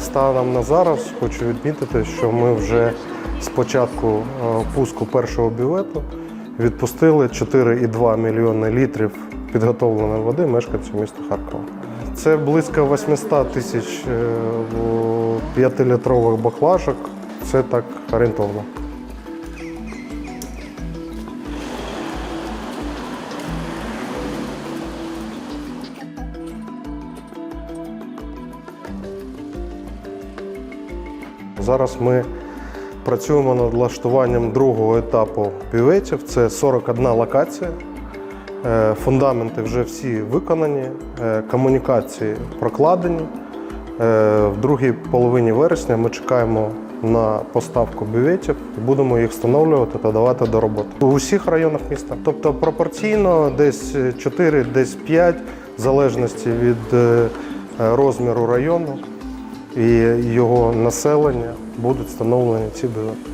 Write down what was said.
Станом на зараз хочу відмітити, що ми вже з початку е, пуску першого бювету відпустили 4,2 мільйони літрів підготовленої води мешканців міста Харкова. Це близько 800 тисяч 5-літрових баклажок. Це так орієнтовно. Зараз ми працюємо над влаштуванням другого етапу бюветів. Це 41 локація. Е, Фундаменти вже всі виконані, е, комунікації прокладені. Е, В другій половині вересня ми чекаємо на поставку бюветів і будемо їх встановлювати та давати до роботи у всіх районах міста. Тобто пропорційно десь 4, десь 5, в залежності від розміру району і його населення будуть встановлені ці бювети.